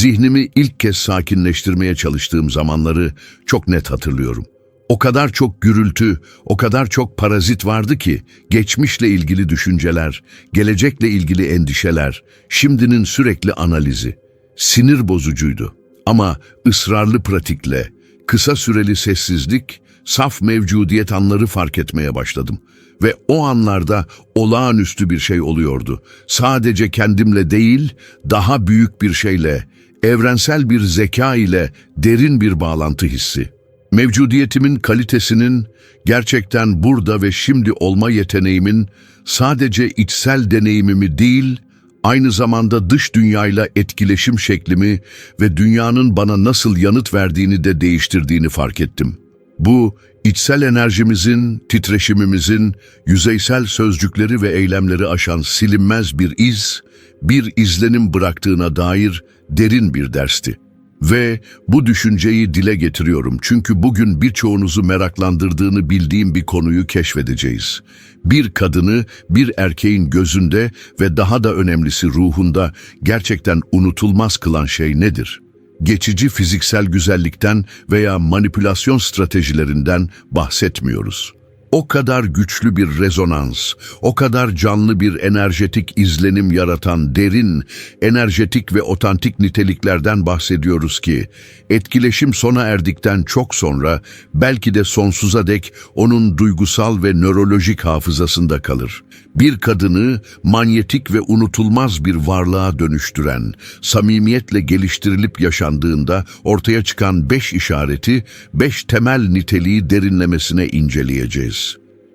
Zihnimi ilk kez sakinleştirmeye çalıştığım zamanları çok net hatırlıyorum. O kadar çok gürültü, o kadar çok parazit vardı ki geçmişle ilgili düşünceler, gelecekle ilgili endişeler, şimdinin sürekli analizi. Sinir bozucuydu. Ama ısrarlı pratikle, kısa süreli sessizlik, saf mevcudiyet anları fark etmeye başladım. Ve o anlarda olağanüstü bir şey oluyordu. Sadece kendimle değil, daha büyük bir şeyle, evrensel bir zeka ile derin bir bağlantı hissi. Mevcudiyetimin kalitesinin, gerçekten burada ve şimdi olma yeteneğimin sadece içsel deneyimimi değil, aynı zamanda dış dünyayla etkileşim şeklimi ve dünyanın bana nasıl yanıt verdiğini de değiştirdiğini fark ettim. Bu, içsel enerjimizin, titreşimimizin, yüzeysel sözcükleri ve eylemleri aşan silinmez bir iz, bir izlenim bıraktığına dair derin bir dersti. Ve bu düşünceyi dile getiriyorum çünkü bugün birçoğunuzu meraklandırdığını bildiğim bir konuyu keşfedeceğiz. Bir kadını bir erkeğin gözünde ve daha da önemlisi ruhunda gerçekten unutulmaz kılan şey nedir? Geçici fiziksel güzellikten veya manipülasyon stratejilerinden bahsetmiyoruz. O kadar güçlü bir rezonans, o kadar canlı bir enerjetik izlenim yaratan derin, enerjetik ve otantik niteliklerden bahsediyoruz ki, etkileşim sona erdikten çok sonra belki de sonsuza dek onun duygusal ve nörolojik hafızasında kalır. Bir kadını manyetik ve unutulmaz bir varlığa dönüştüren, samimiyetle geliştirilip yaşandığında ortaya çıkan beş işareti, beş temel niteliği derinlemesine inceleyeceğiz.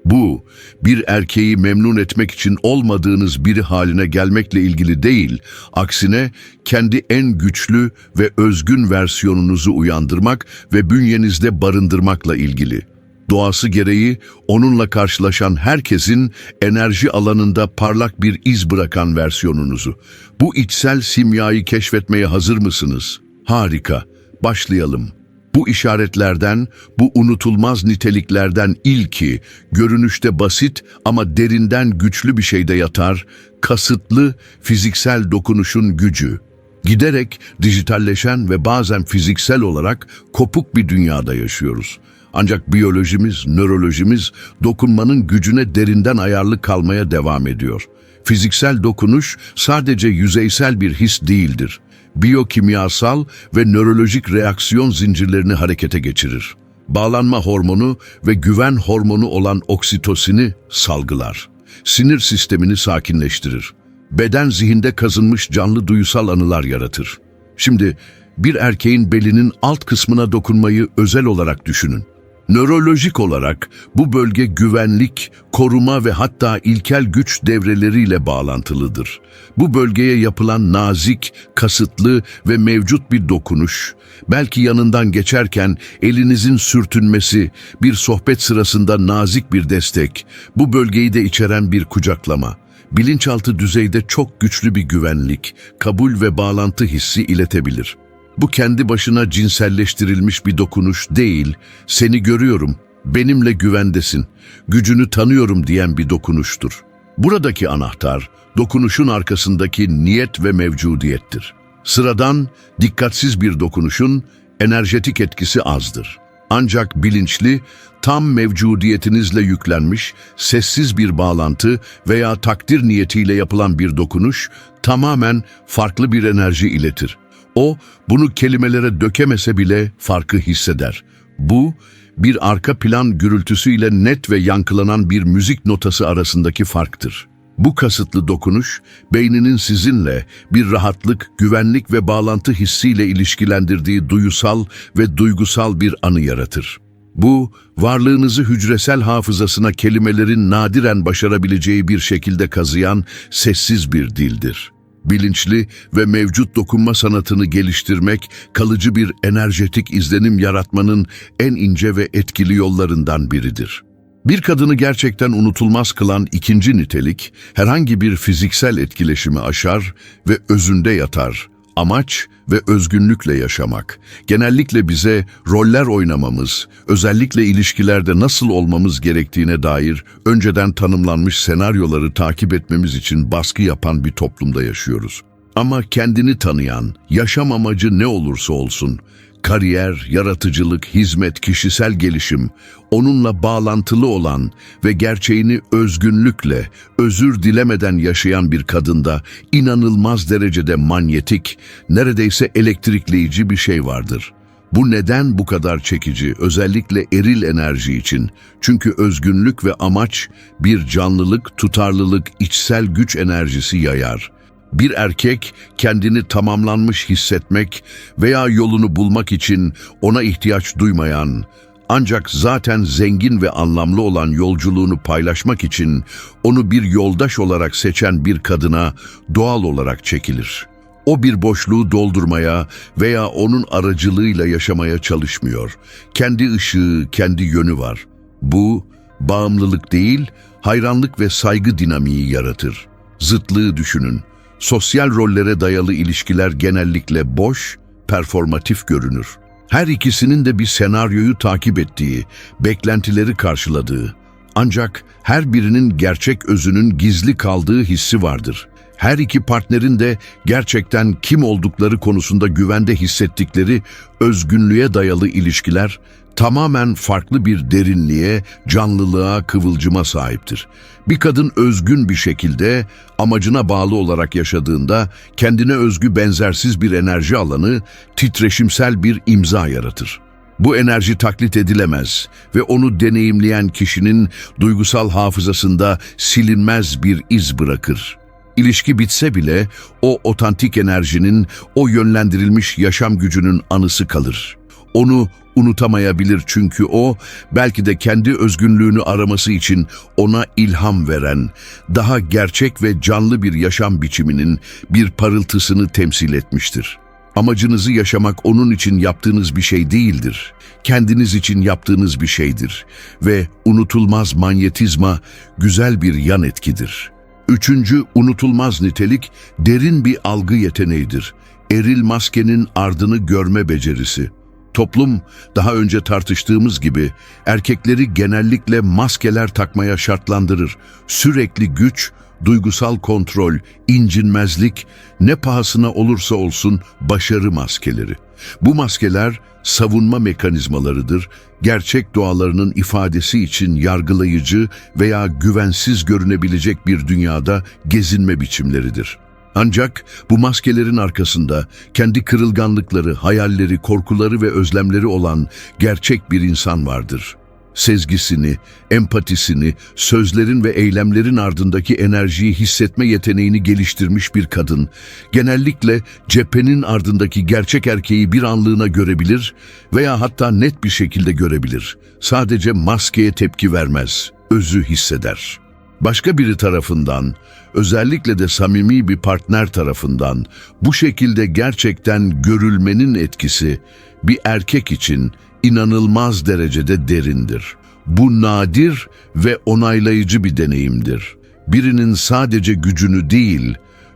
Bu, bir erkeği memnun etmek için olmadığınız biri haline gelmekle ilgili değil, aksine kendi en güçlü ve özgün versiyonunuzu uyandırmak ve bünyenizde barındırmakla ilgili. Doğası gereği onunla karşılaşan herkesin enerji alanında parlak bir iz bırakan versiyonunuzu. Bu içsel simyayı keşfetmeye hazır mısınız? Harika, başlayalım. Bu işaretlerden, bu unutulmaz niteliklerden ilki, görünüşte basit ama derinden güçlü bir şeyde yatar, kasıtlı fiziksel dokunuşun gücü. Giderek dijitalleşen ve bazen fiziksel olarak kopuk bir dünyada yaşıyoruz. Ancak biyolojimiz, nörolojimiz dokunmanın gücüne derinden ayarlı kalmaya devam ediyor. Fiziksel dokunuş sadece yüzeysel bir his değildir biyokimyasal ve nörolojik reaksiyon zincirlerini harekete geçirir. Bağlanma hormonu ve güven hormonu olan oksitosini salgılar. Sinir sistemini sakinleştirir. Beden zihinde kazınmış canlı duysal anılar yaratır. Şimdi bir erkeğin belinin alt kısmına dokunmayı özel olarak düşünün. Nörolojik olarak bu bölge güvenlik, koruma ve hatta ilkel güç devreleriyle bağlantılıdır. Bu bölgeye yapılan nazik, kasıtlı ve mevcut bir dokunuş, belki yanından geçerken elinizin sürtünmesi, bir sohbet sırasında nazik bir destek, bu bölgeyi de içeren bir kucaklama, bilinçaltı düzeyde çok güçlü bir güvenlik, kabul ve bağlantı hissi iletebilir.'' Bu kendi başına cinselleştirilmiş bir dokunuş değil, seni görüyorum, benimle güvendesin, gücünü tanıyorum diyen bir dokunuştur. Buradaki anahtar, dokunuşun arkasındaki niyet ve mevcudiyettir. Sıradan, dikkatsiz bir dokunuşun enerjetik etkisi azdır. Ancak bilinçli, tam mevcudiyetinizle yüklenmiş, sessiz bir bağlantı veya takdir niyetiyle yapılan bir dokunuş tamamen farklı bir enerji iletir. O, bunu kelimelere dökemese bile farkı hisseder. Bu, bir arka plan gürültüsüyle net ve yankılanan bir müzik notası arasındaki farktır. Bu kasıtlı dokunuş, beyninin sizinle bir rahatlık, güvenlik ve bağlantı hissiyle ilişkilendirdiği duyusal ve duygusal bir anı yaratır. Bu, varlığınızı hücresel hafızasına kelimelerin nadiren başarabileceği bir şekilde kazıyan sessiz bir dildir bilinçli ve mevcut dokunma sanatını geliştirmek, kalıcı bir enerjetik izlenim yaratmanın en ince ve etkili yollarından biridir. Bir kadını gerçekten unutulmaz kılan ikinci nitelik, herhangi bir fiziksel etkileşimi aşar ve özünde yatar, amaç ve özgünlükle yaşamak. Genellikle bize roller oynamamız, özellikle ilişkilerde nasıl olmamız gerektiğine dair önceden tanımlanmış senaryoları takip etmemiz için baskı yapan bir toplumda yaşıyoruz. Ama kendini tanıyan, yaşam amacı ne olursa olsun, kariyer, yaratıcılık, hizmet, kişisel gelişim, onunla bağlantılı olan ve gerçeğini özgünlükle, özür dilemeden yaşayan bir kadında inanılmaz derecede manyetik, neredeyse elektrikleyici bir şey vardır. Bu neden bu kadar çekici, özellikle eril enerji için? Çünkü özgünlük ve amaç bir canlılık, tutarlılık, içsel güç enerjisi yayar. Bir erkek kendini tamamlanmış hissetmek veya yolunu bulmak için ona ihtiyaç duymayan, ancak zaten zengin ve anlamlı olan yolculuğunu paylaşmak için onu bir yoldaş olarak seçen bir kadına doğal olarak çekilir. O bir boşluğu doldurmaya veya onun aracılığıyla yaşamaya çalışmıyor. Kendi ışığı, kendi yönü var. Bu, bağımlılık değil, hayranlık ve saygı dinamiği yaratır. Zıtlığı düşünün. Sosyal rollere dayalı ilişkiler genellikle boş, performatif görünür. Her ikisinin de bir senaryoyu takip ettiği, beklentileri karşıladığı, ancak her birinin gerçek özünün gizli kaldığı hissi vardır. Her iki partnerin de gerçekten kim oldukları konusunda güvende hissettikleri özgünlüğe dayalı ilişkiler tamamen farklı bir derinliğe, canlılığa, kıvılcıma sahiptir. Bir kadın özgün bir şekilde amacına bağlı olarak yaşadığında kendine özgü benzersiz bir enerji alanı, titreşimsel bir imza yaratır. Bu enerji taklit edilemez ve onu deneyimleyen kişinin duygusal hafızasında silinmez bir iz bırakır. İlişki bitse bile o otantik enerjinin, o yönlendirilmiş yaşam gücünün anısı kalır. Onu unutamayabilir çünkü o belki de kendi özgünlüğünü araması için ona ilham veren, daha gerçek ve canlı bir yaşam biçiminin bir parıltısını temsil etmiştir. Amacınızı yaşamak onun için yaptığınız bir şey değildir. Kendiniz için yaptığınız bir şeydir ve unutulmaz manyetizma güzel bir yan etkidir. Üçüncü unutulmaz nitelik derin bir algı yeteneğidir. Eril maskenin ardını görme becerisi. Toplum daha önce tartıştığımız gibi erkekleri genellikle maskeler takmaya şartlandırır. Sürekli güç, duygusal kontrol, incinmezlik, ne pahasına olursa olsun başarı maskeleri. Bu maskeler savunma mekanizmalarıdır, gerçek doğalarının ifadesi için yargılayıcı veya güvensiz görünebilecek bir dünyada gezinme biçimleridir. Ancak bu maskelerin arkasında kendi kırılganlıkları, hayalleri, korkuları ve özlemleri olan gerçek bir insan vardır. Sezgisini, empatisini, sözlerin ve eylemlerin ardındaki enerjiyi hissetme yeteneğini geliştirmiş bir kadın, genellikle cephenin ardındaki gerçek erkeği bir anlığına görebilir veya hatta net bir şekilde görebilir. Sadece maskeye tepki vermez, özü hisseder.'' Başka biri tarafından, özellikle de samimi bir partner tarafından bu şekilde gerçekten görülmenin etkisi bir erkek için inanılmaz derecede derindir. Bu nadir ve onaylayıcı bir deneyimdir. Birinin sadece gücünü değil,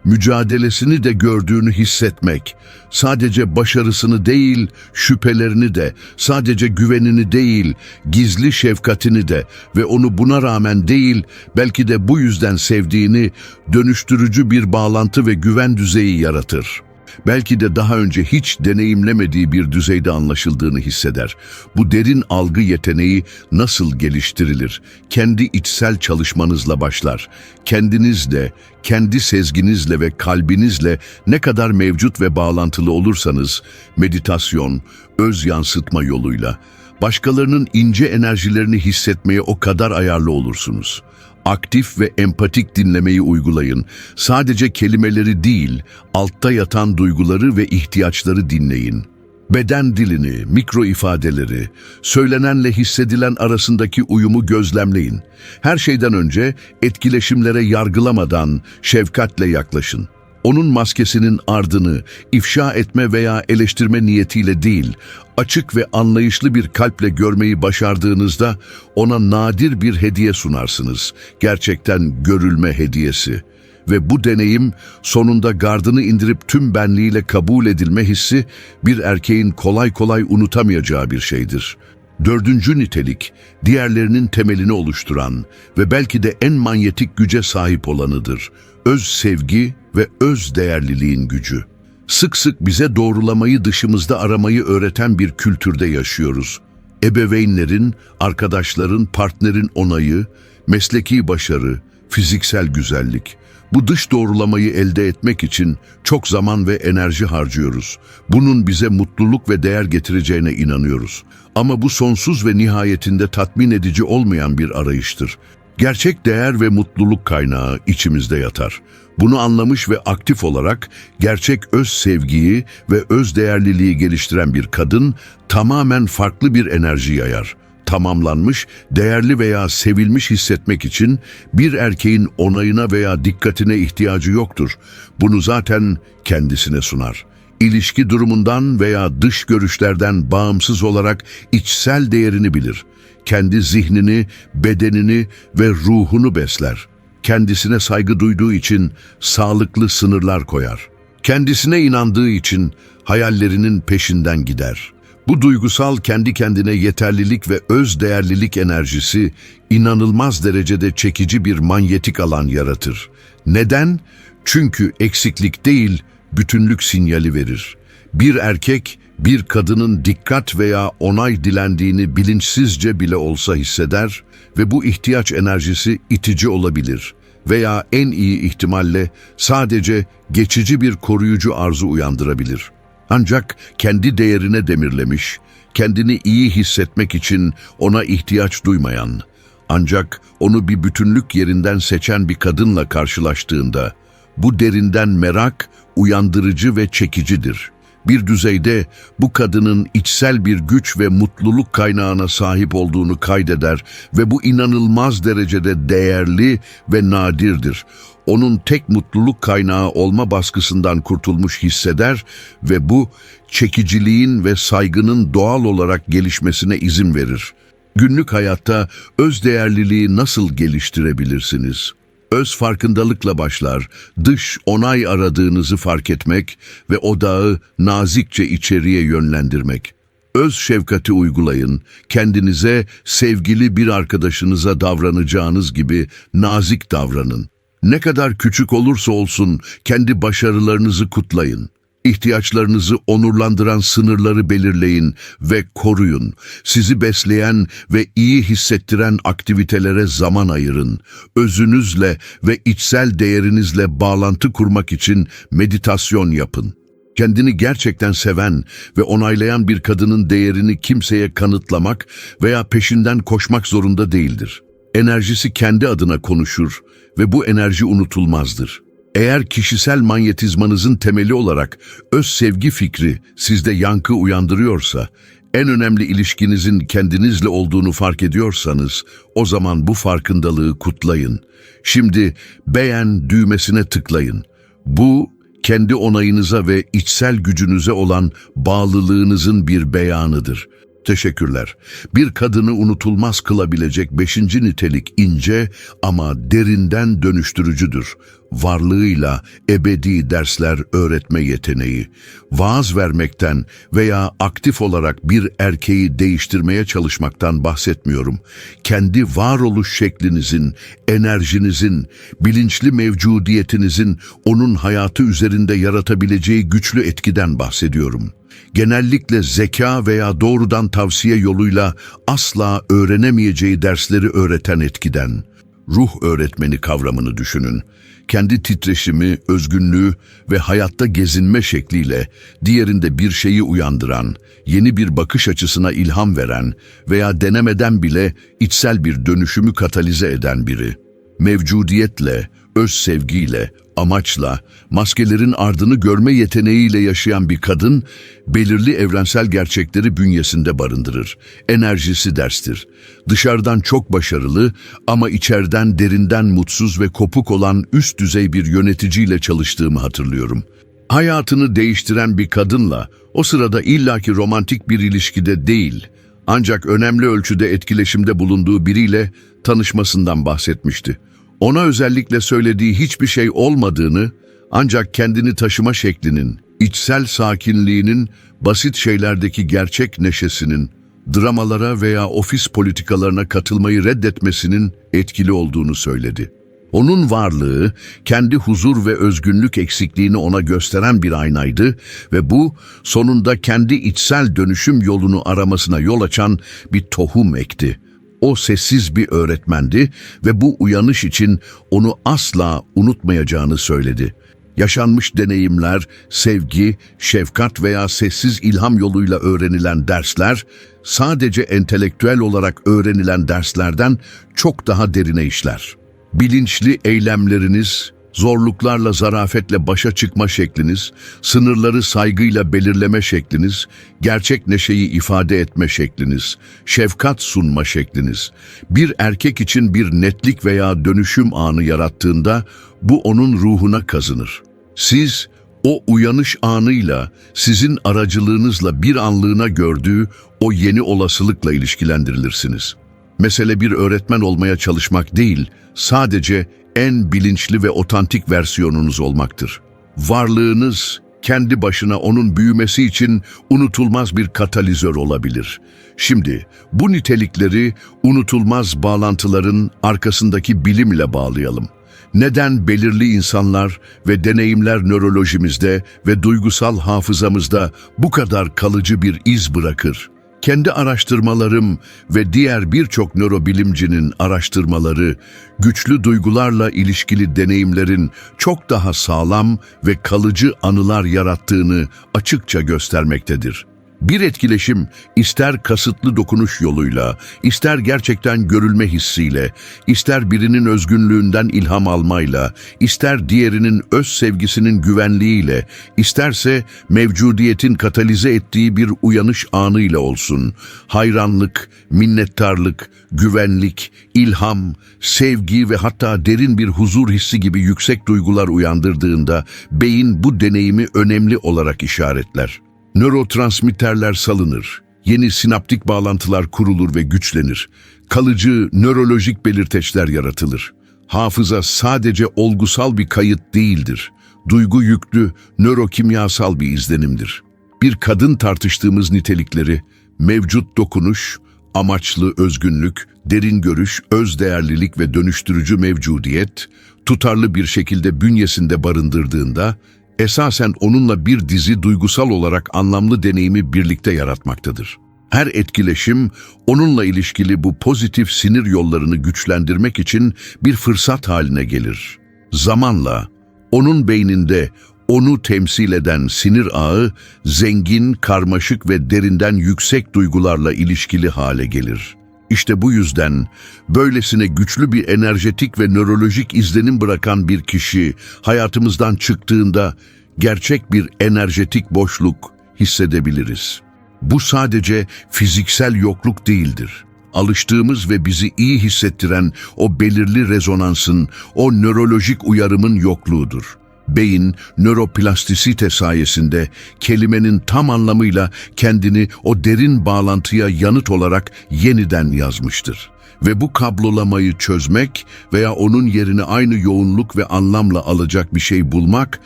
mücadelesini de gördüğünü hissetmek, sadece başarısını değil, şüphelerini de, sadece güvenini değil, gizli şefkatini de ve onu buna rağmen değil, belki de bu yüzden sevdiğini dönüştürücü bir bağlantı ve güven düzeyi yaratır.'' Belki de daha önce hiç deneyimlemediği bir düzeyde anlaşıldığını hisseder. Bu derin algı yeteneği nasıl geliştirilir? Kendi içsel çalışmanızla başlar. Kendinizle, kendi sezginizle ve kalbinizle ne kadar mevcut ve bağlantılı olursanız, meditasyon, öz yansıtma yoluyla, başkalarının ince enerjilerini hissetmeye o kadar ayarlı olursunuz.'' Aktif ve empatik dinlemeyi uygulayın. Sadece kelimeleri değil, altta yatan duyguları ve ihtiyaçları dinleyin. Beden dilini, mikro ifadeleri, söylenenle hissedilen arasındaki uyumu gözlemleyin. Her şeyden önce etkileşimlere yargılamadan şefkatle yaklaşın. Onun maskesinin ardını ifşa etme veya eleştirme niyetiyle değil, açık ve anlayışlı bir kalple görmeyi başardığınızda ona nadir bir hediye sunarsınız. Gerçekten görülme hediyesi. Ve bu deneyim sonunda gardını indirip tüm benliğiyle kabul edilme hissi bir erkeğin kolay kolay unutamayacağı bir şeydir. Dördüncü nitelik, diğerlerinin temelini oluşturan ve belki de en manyetik güce sahip olanıdır. Öz sevgi ve öz değerliliğin gücü. Sık sık bize doğrulamayı dışımızda aramayı öğreten bir kültürde yaşıyoruz. Ebeveynlerin, arkadaşların, partnerin onayı, mesleki başarı, fiziksel güzellik. Bu dış doğrulamayı elde etmek için çok zaman ve enerji harcıyoruz. Bunun bize mutluluk ve değer getireceğine inanıyoruz. Ama bu sonsuz ve nihayetinde tatmin edici olmayan bir arayıştır. Gerçek değer ve mutluluk kaynağı içimizde yatar. Bunu anlamış ve aktif olarak gerçek öz sevgiyi ve öz değerliliği geliştiren bir kadın tamamen farklı bir enerji yayar. Tamamlanmış, değerli veya sevilmiş hissetmek için bir erkeğin onayına veya dikkatine ihtiyacı yoktur. Bunu zaten kendisine sunar. İlişki durumundan veya dış görüşlerden bağımsız olarak içsel değerini bilir. Kendi zihnini, bedenini ve ruhunu besler. Kendisine saygı duyduğu için sağlıklı sınırlar koyar. Kendisine inandığı için hayallerinin peşinden gider. Bu duygusal kendi kendine yeterlilik ve öz değerlilik enerjisi inanılmaz derecede çekici bir manyetik alan yaratır. Neden? Çünkü eksiklik değil, bütünlük sinyali verir. Bir erkek, bir kadının dikkat veya onay dilendiğini bilinçsizce bile olsa hisseder ve bu ihtiyaç enerjisi itici olabilir veya en iyi ihtimalle sadece geçici bir koruyucu arzu uyandırabilir. Ancak kendi değerine demirlemiş, kendini iyi hissetmek için ona ihtiyaç duymayan, ancak onu bir bütünlük yerinden seçen bir kadınla karşılaştığında, bu derinden merak uyandırıcı ve çekicidir. Bir düzeyde bu kadının içsel bir güç ve mutluluk kaynağına sahip olduğunu kaydeder ve bu inanılmaz derecede değerli ve nadirdir. Onun tek mutluluk kaynağı olma baskısından kurtulmuş hisseder ve bu çekiciliğin ve saygının doğal olarak gelişmesine izin verir. Günlük hayatta öz değerliliği nasıl geliştirebilirsiniz? Öz farkındalıkla başlar, dış onay aradığınızı fark etmek ve odağı nazikçe içeriye yönlendirmek. Öz şefkati uygulayın, kendinize sevgili bir arkadaşınıza davranacağınız gibi nazik davranın. Ne kadar küçük olursa olsun kendi başarılarınızı kutlayın. İhtiyaçlarınızı onurlandıran sınırları belirleyin ve koruyun. Sizi besleyen ve iyi hissettiren aktivitelere zaman ayırın. Özünüzle ve içsel değerinizle bağlantı kurmak için meditasyon yapın. Kendini gerçekten seven ve onaylayan bir kadının değerini kimseye kanıtlamak veya peşinden koşmak zorunda değildir. Enerjisi kendi adına konuşur ve bu enerji unutulmazdır. Eğer kişisel manyetizmanızın temeli olarak öz sevgi fikri sizde yankı uyandırıyorsa, en önemli ilişkinizin kendinizle olduğunu fark ediyorsanız, o zaman bu farkındalığı kutlayın. Şimdi beğen düğmesine tıklayın. Bu, kendi onayınıza ve içsel gücünüze olan bağlılığınızın bir beyanıdır. Teşekkürler. Bir kadını unutulmaz kılabilecek beşinci nitelik ince ama derinden dönüştürücüdür. Varlığıyla ebedi dersler öğretme yeteneği. Vaaz vermekten veya aktif olarak bir erkeği değiştirmeye çalışmaktan bahsetmiyorum. Kendi varoluş şeklinizin, enerjinizin, bilinçli mevcudiyetinizin onun hayatı üzerinde yaratabileceği güçlü etkiden bahsediyorum.'' genellikle zeka veya doğrudan tavsiye yoluyla asla öğrenemeyeceği dersleri öğreten etkiden. Ruh öğretmeni kavramını düşünün. Kendi titreşimi, özgünlüğü ve hayatta gezinme şekliyle diğerinde bir şeyi uyandıran, yeni bir bakış açısına ilham veren veya denemeden bile içsel bir dönüşümü katalize eden biri. Mevcudiyetle, öz sevgiyle, amaçla, maskelerin ardını görme yeteneğiyle yaşayan bir kadın, belirli evrensel gerçekleri bünyesinde barındırır. Enerjisi derstir. Dışarıdan çok başarılı ama içeriden derinden mutsuz ve kopuk olan üst düzey bir yöneticiyle çalıştığımı hatırlıyorum. Hayatını değiştiren bir kadınla, o sırada illaki romantik bir ilişkide değil, ancak önemli ölçüde etkileşimde bulunduğu biriyle tanışmasından bahsetmişti ona özellikle söylediği hiçbir şey olmadığını, ancak kendini taşıma şeklinin, içsel sakinliğinin, basit şeylerdeki gerçek neşesinin, dramalara veya ofis politikalarına katılmayı reddetmesinin etkili olduğunu söyledi. Onun varlığı kendi huzur ve özgünlük eksikliğini ona gösteren bir aynaydı ve bu sonunda kendi içsel dönüşüm yolunu aramasına yol açan bir tohum ekti. O sessiz bir öğretmendi ve bu uyanış için onu asla unutmayacağını söyledi. Yaşanmış deneyimler, sevgi, şefkat veya sessiz ilham yoluyla öğrenilen dersler, sadece entelektüel olarak öğrenilen derslerden çok daha derine işler. Bilinçli eylemleriniz, zorluklarla zarafetle başa çıkma şekliniz, sınırları saygıyla belirleme şekliniz, gerçek neşeyi ifade etme şekliniz, şefkat sunma şekliniz, bir erkek için bir netlik veya dönüşüm anı yarattığında bu onun ruhuna kazınır. Siz o uyanış anıyla, sizin aracılığınızla bir anlığına gördüğü o yeni olasılıkla ilişkilendirilirsiniz. Mesele bir öğretmen olmaya çalışmak değil, sadece en bilinçli ve otantik versiyonunuz olmaktır. Varlığınız kendi başına onun büyümesi için unutulmaz bir katalizör olabilir. Şimdi bu nitelikleri unutulmaz bağlantıların arkasındaki bilimle bağlayalım. Neden belirli insanlar ve deneyimler nörolojimizde ve duygusal hafızamızda bu kadar kalıcı bir iz bırakır? Kendi araştırmalarım ve diğer birçok nörobilimcinin araştırmaları, güçlü duygularla ilişkili deneyimlerin çok daha sağlam ve kalıcı anılar yarattığını açıkça göstermektedir. Bir etkileşim ister kasıtlı dokunuş yoluyla, ister gerçekten görülme hissiyle, ister birinin özgünlüğünden ilham almayla, ister diğerinin öz sevgisinin güvenliğiyle, isterse mevcudiyetin katalize ettiği bir uyanış anıyla olsun. Hayranlık, minnettarlık, güvenlik, ilham, sevgi ve hatta derin bir huzur hissi gibi yüksek duygular uyandırdığında beyin bu deneyimi önemli olarak işaretler. Nörotransmitterler salınır, yeni sinaptik bağlantılar kurulur ve güçlenir. Kalıcı nörolojik belirteçler yaratılır. Hafıza sadece olgusal bir kayıt değildir. Duygu yüklü, nörokimyasal bir izlenimdir. Bir kadın tartıştığımız nitelikleri, mevcut dokunuş, amaçlı özgünlük, derin görüş, özdeğerlilik ve dönüştürücü mevcudiyet, tutarlı bir şekilde bünyesinde barındırdığında, esasen onunla bir dizi duygusal olarak anlamlı deneyimi birlikte yaratmaktadır. Her etkileşim, onunla ilişkili bu pozitif sinir yollarını güçlendirmek için bir fırsat haline gelir. Zamanla, onun beyninde onu temsil eden sinir ağı, zengin, karmaşık ve derinden yüksek duygularla ilişkili hale gelir. İşte bu yüzden böylesine güçlü bir enerjetik ve nörolojik izlenim bırakan bir kişi hayatımızdan çıktığında gerçek bir enerjetik boşluk hissedebiliriz. Bu sadece fiziksel yokluk değildir. Alıştığımız ve bizi iyi hissettiren o belirli rezonansın, o nörolojik uyarımın yokluğudur. Beyin, nöroplastisite sayesinde kelimenin tam anlamıyla kendini o derin bağlantıya yanıt olarak yeniden yazmıştır. Ve bu kablolamayı çözmek veya onun yerine aynı yoğunluk ve anlamla alacak bir şey bulmak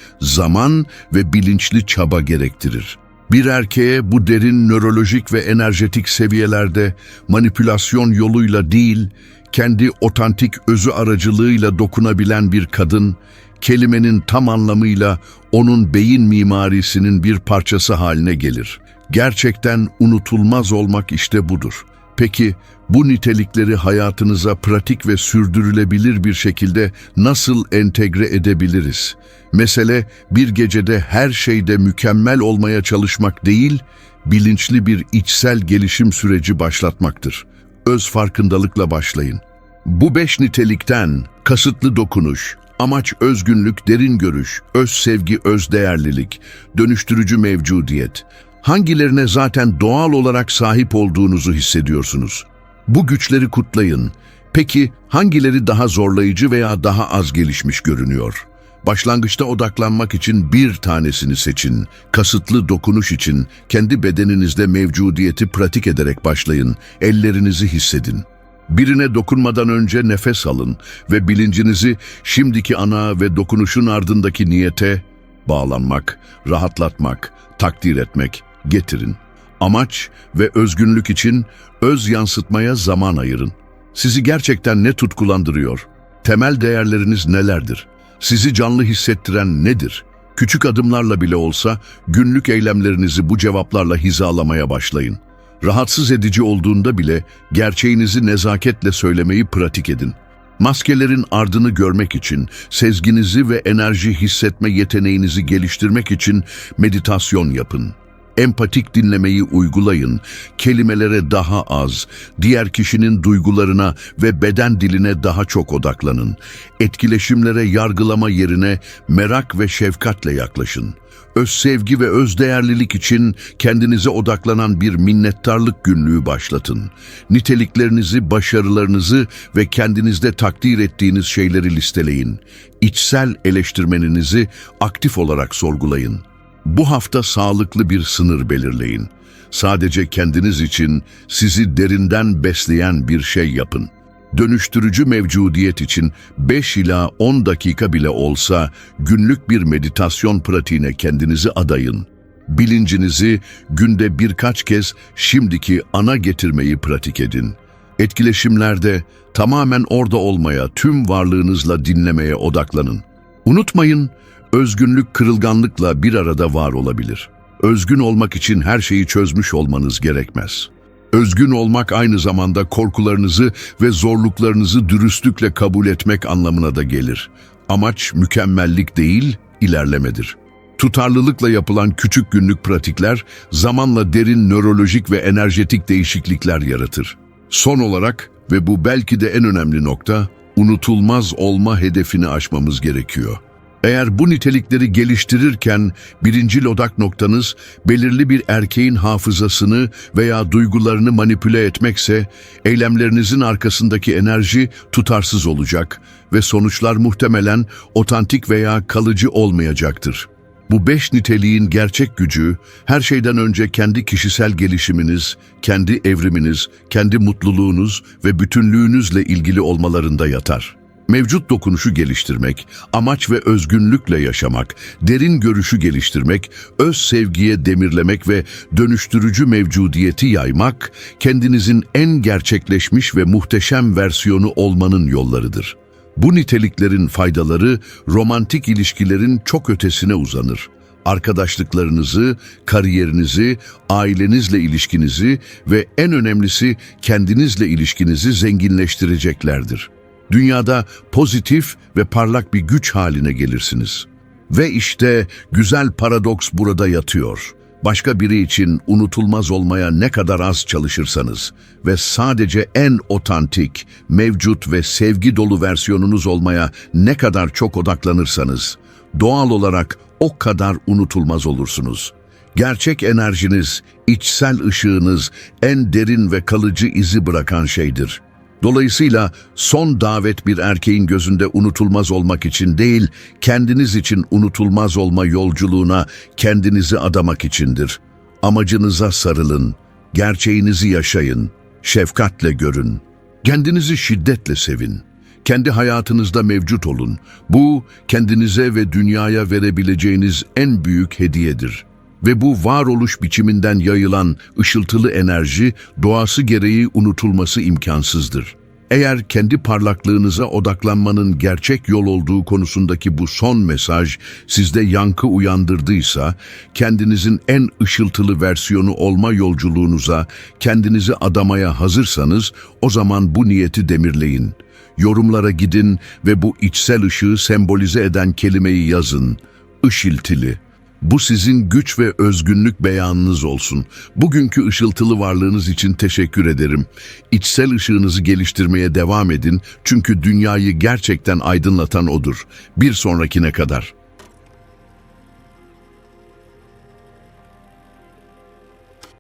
zaman ve bilinçli çaba gerektirir. Bir erkeğe bu derin nörolojik ve enerjetik seviyelerde manipülasyon yoluyla değil, kendi otantik özü aracılığıyla dokunabilen bir kadın, kelimenin tam anlamıyla onun beyin mimarisinin bir parçası haline gelir. Gerçekten unutulmaz olmak işte budur. Peki bu nitelikleri hayatınıza pratik ve sürdürülebilir bir şekilde nasıl entegre edebiliriz? Mesele bir gecede her şeyde mükemmel olmaya çalışmak değil, bilinçli bir içsel gelişim süreci başlatmaktır. Öz farkındalıkla başlayın. Bu beş nitelikten kasıtlı dokunuş, amaç özgünlük, derin görüş, öz sevgi, öz değerlilik, dönüştürücü mevcudiyet, hangilerine zaten doğal olarak sahip olduğunuzu hissediyorsunuz. Bu güçleri kutlayın. Peki hangileri daha zorlayıcı veya daha az gelişmiş görünüyor? Başlangıçta odaklanmak için bir tanesini seçin. Kasıtlı dokunuş için kendi bedeninizde mevcudiyeti pratik ederek başlayın. Ellerinizi hissedin. Birine dokunmadan önce nefes alın ve bilincinizi şimdiki ana ve dokunuşun ardındaki niyete bağlanmak, rahatlatmak, takdir etmek getirin. Amaç ve özgünlük için öz yansıtmaya zaman ayırın. Sizi gerçekten ne tutkulandırıyor? Temel değerleriniz nelerdir? Sizi canlı hissettiren nedir? Küçük adımlarla bile olsa günlük eylemlerinizi bu cevaplarla hizalamaya başlayın. Rahatsız edici olduğunda bile gerçeğinizi nezaketle söylemeyi pratik edin. Maskelerin ardını görmek için, sezginizi ve enerji hissetme yeteneğinizi geliştirmek için meditasyon yapın. Empatik dinlemeyi uygulayın, kelimelere daha az, diğer kişinin duygularına ve beden diline daha çok odaklanın. Etkileşimlere yargılama yerine merak ve şefkatle yaklaşın. Öz sevgi ve özdeğerlilik için kendinize odaklanan bir minnettarlık günlüğü başlatın. Niteliklerinizi, başarılarınızı ve kendinizde takdir ettiğiniz şeyleri listeleyin. İçsel eleştirmeninizi aktif olarak sorgulayın. Bu hafta sağlıklı bir sınır belirleyin. Sadece kendiniz için sizi derinden besleyen bir şey yapın. Dönüştürücü mevcudiyet için 5 ila 10 dakika bile olsa günlük bir meditasyon pratiğine kendinizi adayın. Bilincinizi günde birkaç kez şimdiki ana getirmeyi pratik edin. Etkileşimlerde tamamen orada olmaya, tüm varlığınızla dinlemeye odaklanın. Unutmayın, özgünlük kırılganlıkla bir arada var olabilir. Özgün olmak için her şeyi çözmüş olmanız gerekmez. Özgün olmak aynı zamanda korkularınızı ve zorluklarınızı dürüstlükle kabul etmek anlamına da gelir. Amaç mükemmellik değil, ilerlemedir. Tutarlılıkla yapılan küçük günlük pratikler zamanla derin nörolojik ve enerjetik değişiklikler yaratır. Son olarak ve bu belki de en önemli nokta, unutulmaz olma hedefini aşmamız gerekiyor. Eğer bu nitelikleri geliştirirken birinci odak noktanız belirli bir erkeğin hafızasını veya duygularını manipüle etmekse, eylemlerinizin arkasındaki enerji tutarsız olacak ve sonuçlar muhtemelen otantik veya kalıcı olmayacaktır. Bu beş niteliğin gerçek gücü, her şeyden önce kendi kişisel gelişiminiz, kendi evriminiz, kendi mutluluğunuz ve bütünlüğünüzle ilgili olmalarında yatar. Mevcut dokunuşu geliştirmek, amaç ve özgünlükle yaşamak, derin görüşü geliştirmek, öz sevgiye demirlemek ve dönüştürücü mevcudiyeti yaymak, kendinizin en gerçekleşmiş ve muhteşem versiyonu olmanın yollarıdır. Bu niteliklerin faydaları romantik ilişkilerin çok ötesine uzanır. Arkadaşlıklarınızı, kariyerinizi, ailenizle ilişkinizi ve en önemlisi kendinizle ilişkinizi zenginleştireceklerdir. Dünyada pozitif ve parlak bir güç haline gelirsiniz. Ve işte güzel paradoks burada yatıyor. Başka biri için unutulmaz olmaya ne kadar az çalışırsanız ve sadece en otantik, mevcut ve sevgi dolu versiyonunuz olmaya ne kadar çok odaklanırsanız, doğal olarak o kadar unutulmaz olursunuz. Gerçek enerjiniz, içsel ışığınız en derin ve kalıcı izi bırakan şeydir. Dolayısıyla son davet bir erkeğin gözünde unutulmaz olmak için değil, kendiniz için unutulmaz olma yolculuğuna kendinizi adamak içindir. Amacınıza sarılın, gerçeğinizi yaşayın, şefkatle görün. Kendinizi şiddetle sevin. Kendi hayatınızda mevcut olun. Bu kendinize ve dünyaya verebileceğiniz en büyük hediyedir.'' Ve bu varoluş biçiminden yayılan ışıltılı enerji doğası gereği unutulması imkansızdır. Eğer kendi parlaklığınıza odaklanmanın gerçek yol olduğu konusundaki bu son mesaj sizde yankı uyandırdıysa, kendinizin en ışıltılı versiyonu olma yolculuğunuza kendinizi adamaya hazırsanız o zaman bu niyeti demirleyin. Yorumlara gidin ve bu içsel ışığı sembolize eden kelimeyi yazın. Işıltili. Bu sizin güç ve özgünlük beyanınız olsun. Bugünkü ışıltılı varlığınız için teşekkür ederim. İçsel ışığınızı geliştirmeye devam edin çünkü dünyayı gerçekten aydınlatan odur. Bir sonrakine kadar.